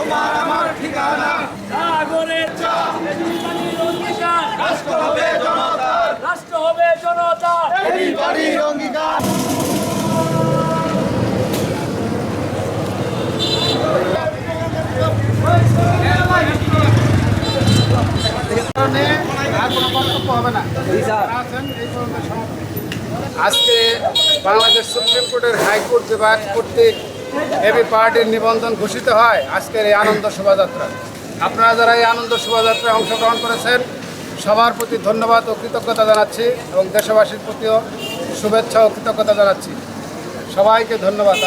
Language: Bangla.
তোমার আমার ঠিকানা। সাগরের রাষ্ট্র হবে জনতার। রাষ্ট্র হবে জনতার। এই বাড়ির অঙ্গীকার। আজকে বাংলাদেশ সুপ্রিম কোর্টের হাইকোর্ট বিভাগ কর্তৃক এবি পার্টির নিবন্ধন ঘোষিত হয় আজকের এই আনন্দ শোভাযাত্রা আপনারা যারা এই আনন্দ শোভাযাত্রায় অংশগ্রহণ করেছেন, সবার প্রতি ধন্যবাদ ও কৃতজ্ঞতা জানাচ্ছি এবং দেশবাসীর প্রতিও শুভেচ্ছা ও কৃতজ্ঞতা জানাচ্ছি। সবাইকে ধন্যবাদ।